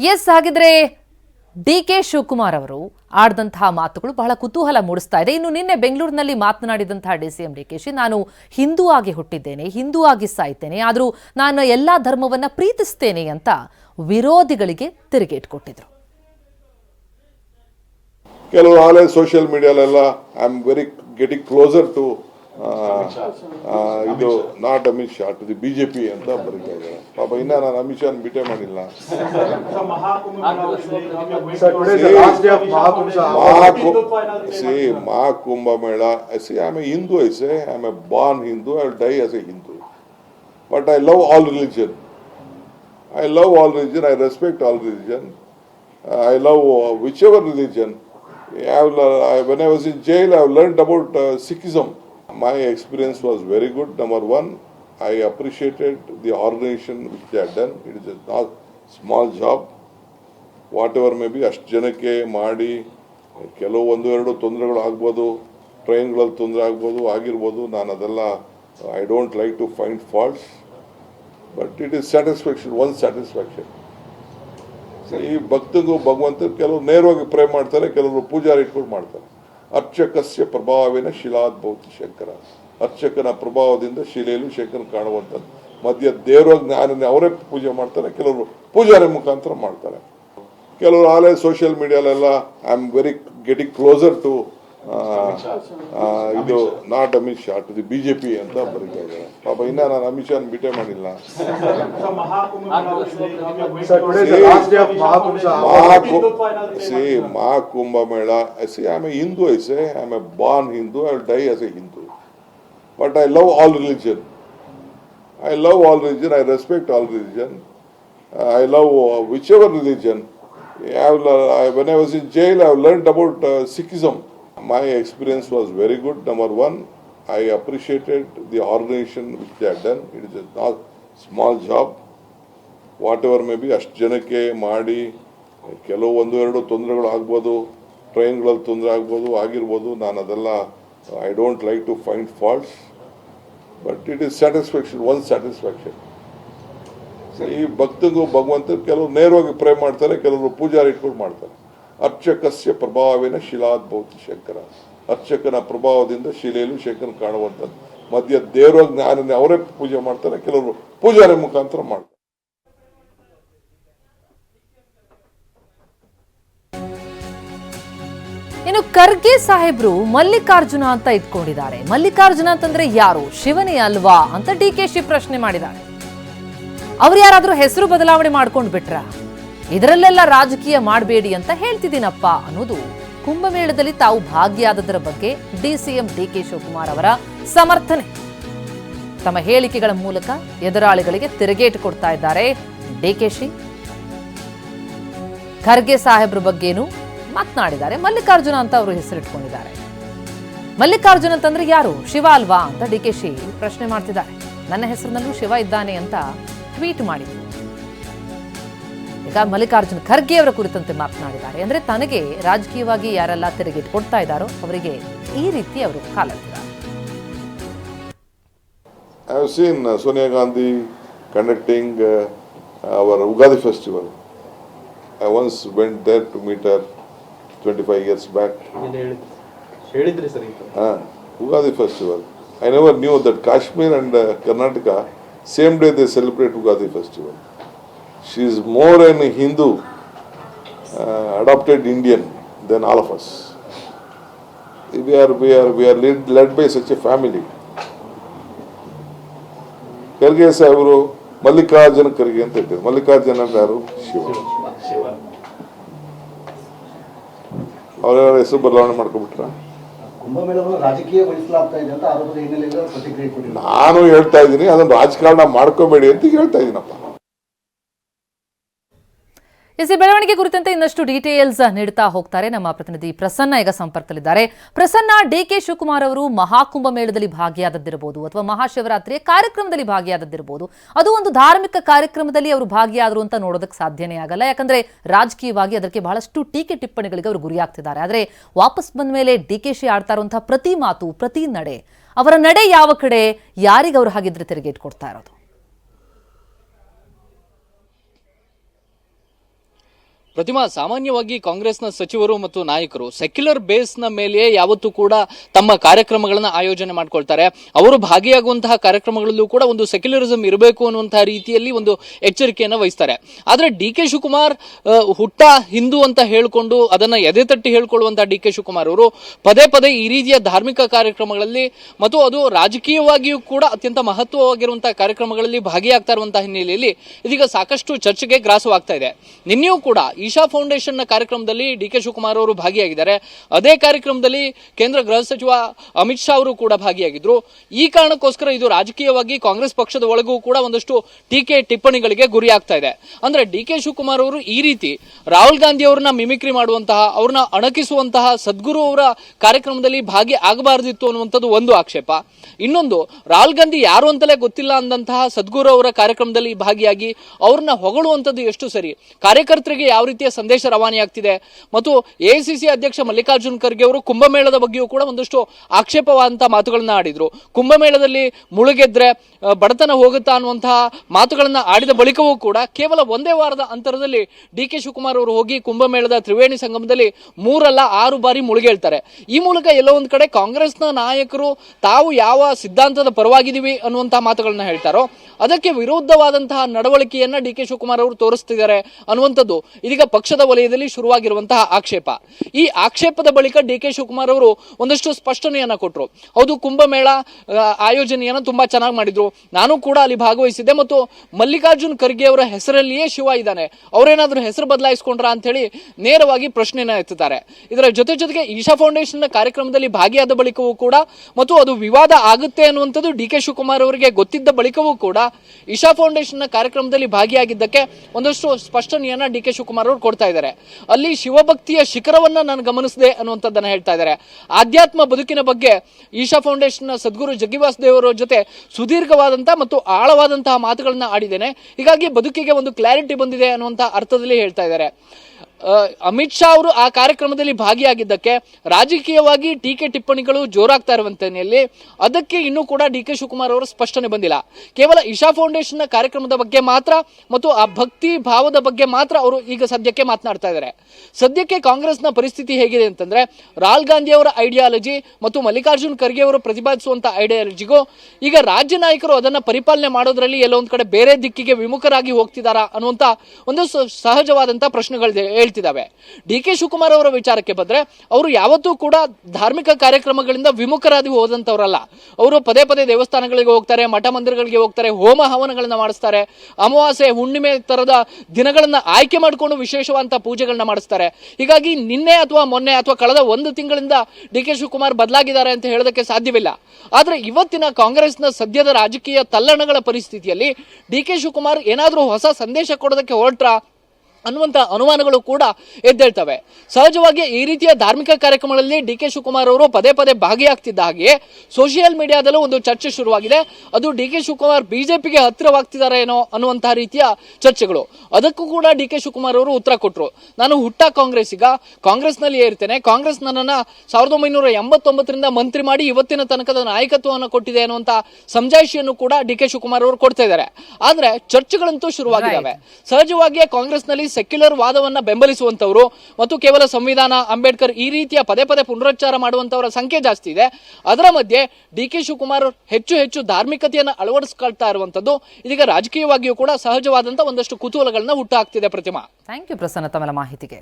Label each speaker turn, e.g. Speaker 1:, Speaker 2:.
Speaker 1: S ಹಾಗಿದ್ರೆ D K Shivakumar ಅವರು ಆಡಿದಂತಹ ಮಾತುಗಳು ಬಹಳ ಕುತೂಹಲ ಮೂಡಿಸ್ತಾ ಇದೆ. ಇನ್ನು ನಿನ್ನೆ ಬೆಂಗಳೂರಿನಲ್ಲಿ ಮಾತನಾಡಿದಂತಹ D C M D K Shi, ನಾನು ಹಿಂದೂ ಆಗಿ ಹುಟ್ಟಿದ್ದೇನೆ, ಹಿಂದೂ ಆಗಿ ಸಾಯ್ತೇನೆ, ಆದರೂ ನಾನು ಎಲ್ಲಾ ಧರ್ಮವನ್ನ ಪ್ರೀತಿಸ್ತೇನೆ ಅಂತ ವಿರೋಧಿಗಳಿಗೆ ತಿರುಗೇಟ್ ಕೊಟ್ಟಿದ್ರು.
Speaker 2: ಕೆಲವು social ಮೀಡಿಯಾಲೆಲ್ಲ I am very getting closer to ಇದು not Amit Shah to the BJP ಅಂತ ಬರೀತಾ ಇದ್ದಾರೆ ಪಾಪ ಇನ್ನೂ ನಾನು ಅಮಿತ್ ಶಾ ಮಾಡಿಲ್ಲ.
Speaker 3: Maha Kumbh Mela I am a Hindu I
Speaker 2: say I am a born Hindu I die as a Hindu but I love all religion I love all religion I respect all religion I love which ever religion I I when I was in jail I have learned about Sikhism uh, uh. My experience was very good. Number one, I appreciated the organization which they had done. It is not small job. Whatever may be ಅಷ್ಟು ಜನಕ್ಕೆ ಮಾಡಿ ಕೆಲವು ಒಂದು ಎರಡು ತೊಂದರೆಗಳು ಆಗ್ಬೋದು ಟ್ರೈನ್ಗಳಲ್ಲಿ ತೊಂದರೆ ಆಗ್ಬೋದು ಆಗಿರ್ಬೋದು ನಾನು ಅದೆಲ್ಲ I don't like to find faults but it is satisfaction one satisfaction ಈ ಭಕ್ತಗೂ ಭಗವಂತ ಕೆಲವರು ನೇರವಾಗಿ ಪ್ರೇ ಮಾಡ್ತಾರೆ ಕೆಲವರು ಪೂಜಾರಿ ಇಟ್ಕೊಂಡು ಮಾಡ್ತಾರೆ ಅರ್ಚಕಸ್ಯ ಪ್ರಭಾವಿನ ಶಿಲಾದ್ಭೌತಿ ಶಂಕರ. ಅರ್ಚಕನ ಪ್ರಭಾವದಿಂದ ಶಿಲೆಯಲ್ಲೂ ಶಂಕರನ ಕಾಣುವಂಥದ್ದು. ಮಧ್ಯ ದೇವರ ಜ್ಞಾನ ಅವರೇ ಪೂಜೆ ಮಾಡ್ತಾರೆ, ಕೆಲವರು ಪೂಜಾರಿ ಮುಖಾಂತರ ಮಾಡ್ತಾರೆ. ಕೆಲವರು ಆಲೇ social ಮೀಡಿಯಾಲೆಲ್ಲ I am very getting closer to ಇದು not Amit Shah to the BJP ಅಂತ ಬರೀತಾ ಇದ್ದಾರೆ ಪಾಪ ಇನ್ನೂ ನಾನು ಅಮಿತ್ ಶಾ ಮೀಟೆ ಮಾಡಿಲ್ಲ.
Speaker 3: See Maha Kumbh Mela see
Speaker 2: I me Hindu I say I me Hindu I die as a Hindu but I love all religion I love all religion I respect all religion I love whichever religion I when I was in jail I learn about Sikhism uh, uh. My experience was very good. Number one, I appreciated the organization which they had done. It is a small job. Whatever may be ಅಷ್ಟು ಜನಕ್ಕೆ ಮಾಡಿ ಕೆಲವು ಒಂದು ಎರಡು ತೊಂದರೆಗಳು ಆಗ್ಬೋದು ಟ್ರೈನ್ಗಳಲ್ಲಿ ತೊಂದರೆ ಆಗ್ಬೋದು ಆಗಿರ್ಬೋದು ನಾನು ಅದೆಲ್ಲ I don't like to find faults but it is satisfaction one satisfaction ಈ ಭಕ್ತಗೂ ಭಗವಂತ ಕೆಲವರು ನೇರವಾಗಿ ಪ್ರೇ ಮಾಡ್ತಾರೆ ಕೆಲವರು ಪೂಜಾರಿ ಇಟ್ಕೊಂಡು ಮಾಡ್ತಾರೆ ಅರ್ಚಕಸ್ಯ ಪ್ರಭಾವಿನ ಶಿಲಾದ್ಭೌತಿ ಶಂಕರ. ಅರ್ಚಕನ ಪ್ರಭಾವದಿಂದ ಶಿಲೆಯಲ್ಲೂ ಶಂಕರ ಕಾಣುವಂಥದ್ದು. ಮಧ್ಯ ದೇವರ ಜ್ಞಾನ ಅವರೇ ಪೂಜೆ ಮಾಡ್ತಾರೆ, ಕೆಲವರು ಪೂಜಾರಿ ಮುಖಾಂತರ ಮಾಡ್ತಾರೆ.
Speaker 1: ಇನ್ನು ಖರ್ಗೆ ಸಾಹೇಬ್ರು ಮಲ್ಲಿಕಾರ್ಜುನ ಅಂತ ಇಟ್ಕೊಂಡಿದ್ದಾರೆ ಮಲ್ಲಿಕಾರ್ಜುನ ಅಂತಂದ್ರೆ ಯಾರು? ಶಿವನೇ ಅಲ್ವಾ? ಅಂತ ಡಿ ಕೆ ಶಿ ಪ್ರಶ್ನೆ ಮಾಡಿದ್ದಾರೆ. ಅವ್ರು ಯಾರಾದ್ರೂ ಹೆಸರು ಬದಲಾವಣೆ ಮಾಡ್ಕೊಂಡ್ ಬಿಟ್ರ ಇದರಲ್ಲೆಲ್ಲ ರಾಜಕೀಯ ಮಾಡಬೇಡಿ ಅಂತ ಹೇಳ್ತಿದ್ದೀನಪ್ಪ ಅನ್ನೋದು ಕುಂಭಮೇಳದಲ್ಲಿ ತಾವು ಭಾಗಿಯಾದದರ ಬಗ್ಗೆ ಡಿಸಿಎಂ ಡಿ ಕೆ ಶಿವಕುಮಾರ್ ಅವರ ಸಮರ್ಥನೆ. ತಮ್ಮ ಹೇಳಿಕೆಗಳ ಮೂಲಕ ಎದುರಾಳಿಗಳಿಗೆ ತಿರುಗೇಟು ಕೊಡ್ತಾ ಇದ್ದಾರೆ ಡಿಕೆಶಿ ಖರ್ಗೆ ಸಾಹೇಬ್ರ ಬಗ್ಗೆನೂ ಮಾತನಾಡಿದ್ದಾರೆ. ಮಲ್ಲಿಕಾರ್ಜುನ ಅಂತ ಅವರು ಹೆಸರಿಟ್ಕೊಂಡಿದ್ದಾರೆ. ಮಲ್ಲಿಕಾರ್ಜುನ ಅಂತಂದ್ರೆ ಯಾರು? ಶಿವ ಅಲ್ವಾ ಅಂತ ಡಿಕೆಶಿ ಪ್ರಶ್ನೆ ಮಾಡ್ತಿದ್ದಾರೆ. ನನ್ನ ಹೆಸರಿನಲ್ಲೂ ಶಿವ ಇದ್ದಾನೆ ಅಂತ ಟ್ವೀಟ್ ಮಾಡಿದ್ರು. ನಾಯಕ ಮಲ್ಲಿಕಾರ್ಜುನ್ ಖರ್ಗೆ ಅವರ ಕುರಿತಂತೆ ಮಾತನಾಡಿದ್ದಾರೆ. ಅಂದ್ರೆ ತನಗೆ ರಾಜಕೀಯವಾಗಿ ಯಾರೆಲ್ಲ ತೆರಿಗೆ ಕೊಡ್ತಾ ಇದ್ದಾರೋ ಅವರಿಗೆ ಈ ರೀತಿ ಅವರು
Speaker 2: seen Sonia Gandhi conducting our Ugadi festival I once went there to meet her twenty five years
Speaker 4: back ಹೇಳಿದ್ರಿ ಸರ್
Speaker 2: ಹಾಂ Ugadi festival I never knew that Kashmir and Karnataka same day they celebrate Ugadi festival She is more an Hindu, uh, adopted Indian than all of us. We are, we are, we are led, led by such a family. Kharge ಸಾಹೇಬರು ಮಲ್ಲಿಕಾರ್ಜುನ ಖರ್ಗೆ ಅಂತ ಇಟ್ಟಿದ್ರು ಮಲ್ಲಿಕಾರ್ಜುನ ಅಂದ್ರೆ ಯಾರು? ಶಿವ.
Speaker 4: ಶಿವ
Speaker 2: ಅವರ ಹೆಸರು ಬದಲಾವಣೆ ಮಾಡ್ಕೊಬಿಟ್ರ? ನಾನು ಹೇಳ್ತಾ ಇದ್ದೀನಿ ಅದನ್ನು ರಾಜಕಾರಣ ಮಾಡ್ಕೋಬೇಡಿ ಅಂತ ಹೇಳ್ತಾ ಇದ್ದೀನಪ್ಪ.
Speaker 1: ಈ ಬೆಳವಣಿಗೆ ಕುರಿತಂತೆ ಇನ್ನಷ್ಟು ಡೀಟೇಲ್ಸ್ ನೀಡುತ್ತಾ ಹೋಗ್ತಾರೆ ನಮ್ಮ ಪ್ರತಿನಿಧಿ ಪ್ರಸನ್ನ ಈಗ ಸಂಪರ್ಕದಲ್ಲಿದ್ದಾರೆ. ಪ್ರಸನ್ನ ಡಿ ಕೆ ಶಿವಕುಮಾರ್ ಅವರು ಮಹಾಕುಂಭ ಮೇಳದಲ್ಲಿ ಭಾಗಿಯಾದದ್ದಿರಬಹುದು ಅಥವಾ ಮಹಾಶಿವರಾತ್ರಿಯ ಕಾರ್ಯಕ್ರಮದಲ್ಲಿ ಭಾಗಿಯಾದದ್ದಿರಬಹುದು ಅದು ಒಂದು ಧಾರ್ಮಿಕ ಕಾರ್ಯಕ್ರಮದಲ್ಲಿ ಅವರು ಭಾಗಿಯಾದರು ಅಂತ ನೋಡೋದಕ್ಕೆ ಸಾಧ್ಯನೇ ಆಗಲ್ಲ. ಯಾಕಂದ್ರೆ ರಾಜಕೀಯವಾಗಿ ಅದಕ್ಕೆ ಬಹಳಷ್ಟು ಟೀಕೆ ಟಿಪ್ಪಣಿಗಳಿಗೆ ಅವರು ಗುರಿಯಾಗ್ತಿದ್ದಾರೆ ಆದರೆ ವಾಪಸ್ ಬಂದ ಮೇಲೆ ಡಿ ಕೆ ಶಿ ಆಡ್ತಾ ಇರುವಂತಹ ಪ್ರತಿ ಮಾತು, ಪ್ರತಿ ನಡೆ, ಅವರ ನಡೆ ಯಾವ ಕಡೆ, ಯಾರಿಗೆ ಅವರು ಹಾಗಿದ್ರೆ ತೆರಿಗೆ ಕೊಡ್ತಾ ಇರೋದು?
Speaker 5: ಪ್ರತಿಮಾ, ಸಾಮಾನ್ಯವಾಗಿ ಕಾಂಗ್ರೆಸ್ನ ಸಚಿವರು ಮತ್ತು ನಾಯಕರು ಸೆಕ್ಯುಲರ್ ಬೇಸ್ನ ಮೇಲೆಯೇ ಯಾವತ್ತೂ ಕೂಡ ತಮ್ಮ ಕಾರ್ಯಕ್ರಮಗಳನ್ನ ಆಯೋಜನೆ ಮಾಡ್ಕೊಳ್ತಾರೆ. ಅವರು ಭಾಗಿಯಾಗುವಂತಹ ಕಾರ್ಯಕ್ರಮಗಳಲ್ಲೂ ಕೂಡ ಒಂದು ಸೆಕ್ಯುಲರಿಸಂ ಇರಬೇಕು ಅನ್ನುವಂತಹ ರೀತಿಯಲ್ಲಿ ಒಂದು ಎಚ್ಚರಿಕೆಯನ್ನು ವಹಿಸ್ತಾರೆ. ಆದರೆ ಡಿ ಕೆ ಶಿವಕುಮಾರ್ ಹುಟ್ಟ ಹಿಂದೂ ಅಂತ ಹೇಳಿಕೊಂಡು ಅದನ್ನ ಎದೆ ತಟ್ಟಿ ಹೇಳ್ಕೊಳ್ಳುವಂತಹ ಡಿ ಕೆ ಶಿವಕುಮಾರ್ ಅವರು ಪದೇ ಪದೇ ಈ ರೀತಿಯ ಧಾರ್ಮಿಕ ಕಾರ್ಯಕ್ರಮಗಳಲ್ಲಿ ಮತ್ತು ಅದು ರಾಜಕೀಯವಾಗಿಯೂ ಕೂಡ ಅತ್ಯಂತ ಮಹತ್ವವಾಗಿರುವಂತಹ ಕಾರ್ಯಕ್ರಮಗಳಲ್ಲಿ ಭಾಗಿಯಾಗ್ತಾ ಇರುವಂತಹ ಹಿನ್ನೆಲೆಯಲ್ಲಿ ಇದೀಗ ಸಾಕಷ್ಟು ಚರ್ಚೆಗೆ ಗ್ರಾಸವಾಗ್ತಾ ಇದೆ. ನಿನ್ನೆಯೂ ಕೂಡ ಈಶಾ ಫೌಂಡೇಶನ್ ಕಾರ್ಯಕ್ರಮದಲ್ಲಿ ಡಿ ಕೆ ಶಿವಕುಮಾರ್ ಅವರು ಭಾಗಿಯಾಗಿದ್ದಾರೆ. ಅದೇ ಕಾರ್ಯಕ್ರಮದಲ್ಲಿ ಕೇಂದ್ರ ಗೃಹ ಸಚಿವ ಅಮಿತ್ ಶಾ ಅವರು ಕೂಡ ಭಾಗಿಯಾಗಿದ್ರು. ಈ ಕಾರಣಕ್ಕೋಸ್ಕರ ಇದು ರಾಜಕೀಯವಾಗಿ ಕಾಂಗ್ರೆಸ್ ಪಕ್ಷದ ಒಳಗೂ ಕೂಡ ಒಂದಷ್ಟು ಟೀಕೆ ಟಿಪ್ಪಣಿಗಳಿಗೆ ಗುರಿ ಆಗ್ತಾ ಇದೆ. ಅಂದ್ರೆ ಡಿ ಕೆ ಶಿವಕುಮಾರ್ ಅವರು ಈ ರೀತಿ ರಾಹುಲ್ ಗಾಂಧಿ ಅವರನ್ನ ಮಿಮಿಕ್ರಿ ಮಾಡುವಂತಹ, ಅವ್ರನ್ನ ಅಣಕಿಸುವಂತಹ ಸದ್ಗುರು ಅವರ ಕಾರ್ಯಕ್ರಮದಲ್ಲಿ ಭಾಗಿ ಆಗಬಾರದಿತ್ತು ಅನ್ನುವಂಥದ್ದು ಒಂದು ಆಕ್ಷೇಪ. ಇನ್ನೊಂದು, ರಾಹುಲ್ ಗಾಂಧಿ ಯಾರು ಅಂತಲೇ ಗೊತ್ತಿಲ್ಲ ಅಂದಂತಹ ಸದ್ಗುರು ಅವರ ಕಾರ್ಯಕ್ರಮದಲ್ಲಿ ಭಾಗಿಯಾಗಿ ಅವ್ರನ್ನ ಹೊಗಳುವಂಥದ್ದು ಎಷ್ಟು ಸರಿ? ಕಾರ್ಯಕರ್ತರಿಗೆ ಯಾವ ರೀತಿಯ ಸಂದೇಶ ರವಾನೆಯಾಗ್ತಿದೆ ಮತ್ತು ಎಐಸಿಸಿ ಅಧ್ಯಕ್ಷ ಮಲ್ಲಿಕಾರ್ಜುನ್ ಖರ್ಗೆ ಅವರು ಕುಂಭಮೇಳದ ಬಗ್ಗೆಯೂ ಕೂಡ ಒಂದಷ್ಟು ಆಕ್ಷೇಪವಾದಂತಹ ಮಾತುಗಳನ್ನ ಆಡಿದ್ರು. ಕುಂಭಮೇಳದಲ್ಲಿ ಮುಳುಗೆದ್ರೆ ಬಡತನ ಹೋಗುತ್ತಾ ಅನ್ನುವಂತಹ ಮಾತುಗಳನ್ನ ಆಡಿದ ಬಳಿಕವೂ ಕೂಡ ಕೇವಲ ಒಂದೇ ವಾರದ ಅಂತರದಲ್ಲಿ ಡಿ ಕೆ ಶಿವಕುಮಾರ್ ಅವರು ಹೋಗಿ ಕುಂಭಮೇಳದ ತ್ರಿವೇಣಿ ಸಂಗಮದಲ್ಲಿ ಮೂರಲ್ಲ ಆರು ಬಾರಿ ಮುಳುಗೇಳ್ತಾರೆ. ಈ ಮೂಲಕ ಎಲ್ಲ ಒಂದ್ ಕಡೆ ಕಾಂಗ್ರೆಸ್ನ ನಾಯಕರು ತಾವು ಯಾವ ಸಿದ್ಧಾಂತದ ಪರವಾಗಿದ್ದೀವಿ ಅನ್ನುವಂತಹ ಮಾತುಗಳನ್ನ ಹೇಳ್ತಾರೋ, ಅದಕ್ಕೆ ವಿರುದ್ಧವಾದಂತಹ ನಡವಳಿಕೆಯನ್ನ ಡಿ ಕೆ ಶಿವಕುಮಾರ್ ಅವರು ತೋರಿಸ್ತಿದ್ದಾರೆ ಅನ್ನುವಂಥದ್ದು. ಇದೀಗ ಪಕ್ಷದ ವಲಯದಲ್ಲಿ ಶುರುವಾಗಿರುವಂತಹ ಆಕ್ಷೇಪ. ಈ ಆಕ್ಷೇಪದ ಬಳಿಕ ಡಿ ಕೆ ಶಿವಕುಮಾರ್ ಅವರು ಒಂದಷ್ಟು ಸ್ಪಷ್ಟನೆಯನ್ನ ಕೊಟ್ಟರು ಹೌದು, ಕುಂಭಮೇಳ ಆಯೋಜನೆಯನ್ನು ತುಂಬಾ ಚೆನ್ನಾಗಿ ಮಾಡಿದ್ರು. ನಾನು ಕೂಡ ಅಲ್ಲಿ ಭಾಗವಹಿಸಿದ್ದೆ ಮತ್ತು ಮಲ್ಲಿಕಾರ್ಜುನ್ ಖರ್ಗೆ ಅವರ ಹೆಸರಲ್ಲಿಯೇ ಶಿವ ಇದ್ದಾನೆ. ಅವರೇನಾದ್ರೂ ಹೆಸರು ಬದಲಾಯಿಸ್ಕೊಂಡ್ರ ಅಂತ ಹೇಳಿ ನೇರವಾಗಿ ಪ್ರಶ್ನೆಯನ್ನ ಎತ್ತುತ್ತಾರೆ. ಇದರ ಜೊತೆ ಜೊತೆಗೆ ಈಶಾ ಫೌಂಡೇಶನ್ ಕಾರ್ಯಕ್ರಮದಲ್ಲಿ ಭಾಗಿಯಾದ ಬಳಿಕವೂ ಕೂಡ ಮತ್ತು ಅದು ವಿವಾದ ಆಗುತ್ತೆ ಅನ್ನುವಂಥದ್ದು ಡಿ ಕೆ ಶಿವಕುಮಾರ್ ಅವರಿಗೆ ಗೊತ್ತಿದ್ದ ಬಳಿಕವೂ ಕೂಡ ಈಶಾ ಫೌಂಡೇಶನ್ ಕಾರ್ಯಕ್ರಮದಲ್ಲಿ ಭಾಗಿಯಾಗಿದ್ದಕ್ಕೆ ಒಂದಷ್ಟು ಸ್ಪಷ್ಟನೆಯನ್ನ ಡಿ ಕೆ ಶಿವಕುಮಾರ್ ಅವರು ಕೊಡ್ತಾ ಇದ್ದಾರೆ. ಅಲ್ಲಿ ಶಿವಭಕ್ತಿಯ ಶಿಖರವನ್ನ ನಾನು ಗಮನಿಸಿದೆ ಅನ್ನುವಂಥದ್ದನ್ನು ಹೇಳ್ತಾ ಇದ್ದಾರೆ. ಆಧ್ಯಾತ್ಮ ಬದುಕಿನ ಬಗ್ಗೆ ಈಶಾ ಫೌಂಡೇಶನ್ ಸದ್ಗುರು ಜಗ್ಗಿವಾಸ್ ದೇವರ ಜೊತೆ ಸುದೀರ್ಘವಾದಂತಹ ಮತ್ತು ಆಳವಾದಂತಹ ಮಾತುಗಳನ್ನ ಆಡಿದ್ದೇನೆ. ಹೀಗಾಗಿ ಬದುಕಿಗೆ ಒಂದು ಕ್ಲಾರಿಟಿ ಬಂದಿದೆ ಅನ್ನುವಂಥ ಅರ್ಥದಲ್ಲಿ ಹೇಳ್ತಾ ಇದ್ದಾರೆ. ಅಮಿತ್ ಶಾ ಅವರು ಆ ಕಾರ್ಯಕ್ರಮದಲ್ಲಿ ಭಾಗಿಯಾಗಿದ್ದಕ್ಕೆ ರಾಜಕೀಯವಾಗಿ ಟೀಕೆ ಟಿಪ್ಪಣಿಗಳು ಜೋರಾಗ್ತಾ ಇರುವಂತನೆಯಲ್ಲಿ ಅದಕ್ಕೆ ಇನ್ನೂ ಕೂಡ ಡಿ ಕೆ ಶಿವಕುಮಾರ್ ಅವರು ಸ್ಪಷ್ಟನೆ ಬಂದಿಲ್ಲ. ಕೇವಲ ಇಶಾ ಫೌಂಡೇಶನ್ ಕಾರ್ಯಕ್ರಮದ ಬಗ್ಗೆ ಮಾತ್ರ ಮತ್ತು ಆ ಭಕ್ತಿ ಭಾವದ ಬಗ್ಗೆ ಮಾತ್ರ ಅವರು ಈಗ ಸದ್ಯಕ್ಕೆ ಮಾತನಾಡ್ತಾ ಇದ್ದಾರೆ. ಸದ್ಯಕ್ಕೆ ಕಾಂಗ್ರೆಸ್ನ ಪರಿಸ್ಥಿತಿ ಹೇಗಿದೆ ಅಂತಂದ್ರೆ ರಾಹುಲ್ ಗಾಂಧಿ ಅವರ ಐಡಿಯಾಲಜಿ ಮತ್ತು ಮಲ್ಲಿಕಾರ್ಜುನ್ ಖರ್ಗೆ ಅವರು ಪ್ರತಿಪಾದಿಸುವಂತ ಐಡಿಯಾಲಜಿಗೂ ಈಗ ರಾಜ್ಯ ನಾಯಕರು ಅದನ್ನ ಪರಿಪಾಲನೆ ಮಾಡೋದ್ರಲ್ಲಿ ಎಲ್ಲೋ ಕಡೆ ಬೇರೆ ದಿಕ್ಕಿಗೆ ವಿಮುಖರಾಗಿ ಹೋಗ್ತಿದಾರಾ ಅನ್ನುವಂತ ಒಂದು ಸಹಜವಾದಂತಹ ಪ್ರಶ್ನೆಗಳು ಹೇಳ್ತಿದಾವೆ ಡಿ ಕೆ ಶಿವಕುಮಾರ್ ಅವರ ವಿಚಾರಕ್ಕೆ ಬಂದರೆ, ಅವರು ಯಾವತ್ತೂ ಕೂಡ ಧಾರ್ಮಿಕ ಕಾರ್ಯಕ್ರಮಗಳಿಂದ ವಿಮುಖರಾದಿ ಹೋದಂಥವರಲ್ಲ. ಅವರು ಪದೇ ಪದೇ ದೇವಸ್ಥಾನಗಳಿಗೆ ಹೋಗ್ತಾರೆ, ಮಠ ಮಂದಿರಗಳಿಗೆ ಹೋಗ್ತಾರೆ, ಹೋಮ ಹವನಗಳನ್ನು ಮಾಡಿಸ್ತಾರೆ, ಅಮಾವಾಸ್ಯೆ, ಹುಣ್ಣಿಮೆ ತರದ ದಿನಗಳನ್ನು ಆಯ್ಕೆ ಮಾಡಿಕೊಂಡು ವಿಶೇಷವಾದ ಪೂಜೆಗಳನ್ನ ಮಾಡಿಸ್ತಾರೆ. ಹೀಗಾಗಿ ನಿನ್ನೆ ಅಥವಾ ಮೊನ್ನೆ ಅಥವಾ ಕಳೆದ ಒಂದು ತಿಂಗಳಿಂದ ಡಿ ಕೆ ಶಿವಕುಮಾರ್ ಬದಲಾಗಿದ್ದಾರೆ ಅಂತ ಹೇಳೋದಕ್ಕೆ ಸಾಧ್ಯವಿಲ್ಲ. ಆದರೆ ಇವತ್ತಿನ ಕಾಂಗ್ರೆಸ್ನ ಸದ್ಯದ ರಾಜಕೀಯ ತಲ್ಲಣಗಳ ಪರಿಸ್ಥಿತಿಯಲ್ಲಿ ಡಿ ಕೆ ಶಿವಕುಮಾರ್ ಏನಾದರೂ ಹೊಸ ಸಂದೇಶ ಕೊಡೋದಕ್ಕೆ ಹೊರಟ್ರ? ಅನ್ನುವಂಥ ಅನುಮಾನಗಳು ಕೂಡ ಎದ್ದೇಳ್ತವೆ. ಸಹಜವಾಗಿ ಈ ರೀತಿಯ ಧಾರ್ಮಿಕ ಕಾರ್ಯಕ್ರಮಗಳಲ್ಲಿ ಡಿ ಕೆ ಶಿವಕುಮಾರ್ ಅವರು ಪದೇ ಪದೇ ಭಾಗಿಯಾಗ್ತಿದ್ದ ಹಾಗೆ ಸೋಷಿಯಲ್ ಮೀಡಿಯಾದಲ್ಲೂ ಒಂದು ಚರ್ಚೆ ಶುರುವಾಗಿದೆ. ಅದು ಡಿ ಕೆ ಶಿವಕುಮಾರ್ ಬಿಜೆಪಿಗೆ ಹತ್ತಿರವಾಗ್ತಿದ್ದಾರೆ ಏನೋ ಅನ್ನುವಂತಹ ರೀತಿಯ ಚರ್ಚೆಗಳು. ಅದಕ್ಕೂ ಕೂಡ ಡಿ ಕೆ ಶಿವಕುಮಾರ್ ಅವರು ಉತ್ತರ ಕೊಟ್ಟರು ನಾನು ಹುಟ್ಟ ಕಾಂಗ್ರೆಸ್ಸಿಗ ಕಾಂಗ್ರೆಸ್ನಲ್ಲಿ ಇರ್ತೇನೆ. ಕಾಂಗ್ರೆಸ್ ನನ್ನನ್ನು ಸಾವಿರದ ಒಂಬೈನೂರ ಎಂಬತ್ತೊಂಬತ್ತರಿಂದ ಮಂತ್ರಿ ಮಾಡಿ ಇವತ್ತಿನ ತನಕದ ನಾಯಕತ್ವವನ್ನು ಕೊಟ್ಟಿದೆ ಅನ್ನುವಂಥ ಸಮಜಾಯಿಷಿಯನ್ನು ಕೂಡ ಡಿ ಕೆ ಶಿವಕುಮಾರ್ ಅವರು ಕೊಡ್ತಾ ಇದ್ದಾರೆ. ಆದ್ರೆ ಚರ್ಚೆಗಳಂತೂ ಶುರುವಾಗಿದ್ದಾವೆ. ಸಹಜವಾಗಿಯೇ ಕಾಂಗ್ರೆಸ್ನಲ್ಲಿ ಸೆಕ್ಯುಲರ್ ವಾದವನ್ನ ಬೆಂಬಲಿಸುವಂತವರು ಮತ್ತು ಕೇವಲ ಸಂವಿಧಾನ, ಅಂಬೇಡ್ಕರ್ ಈ ರೀತಿಯ ಪದೇ ಪದೇ ಪುನರುಚ್ಚಾರ ಮಾಡುವಂತವರ ಸಂಖ್ಯೆ ಜಾಸ್ತಿ ಇದೆ. ಅದರ ಮಧ್ಯೆ ಡಿ ಕೆ ಶಿವಕುಮಾರ್ ಹೆಚ್ಚು ಹೆಚ್ಚು ಧಾರ್ಮಿಕತೆಯನ್ನು ಅಳವಡಿಸ್ಕೊಳ್ತಾ ಇರುವಂಥದ್ದು ಇದೀಗ ರಾಜಕೀಯವಾಗಿಯೂ ಕೂಡ ಸಹಜವಾದಂಥ ಒಂದಷ್ಟು ಕುತೂಹಲಗಳನ್ನ ಹುಟ್ಟು ಹಾಕ್ತಿದೆ ಪ್ರತಿಮಾ.
Speaker 1: ಥ್ಯಾಂಕ್ ಯು ಪ್ರಸನ್ನ ತಮ್ಮ ಮಾಹಿತಿಗೆ.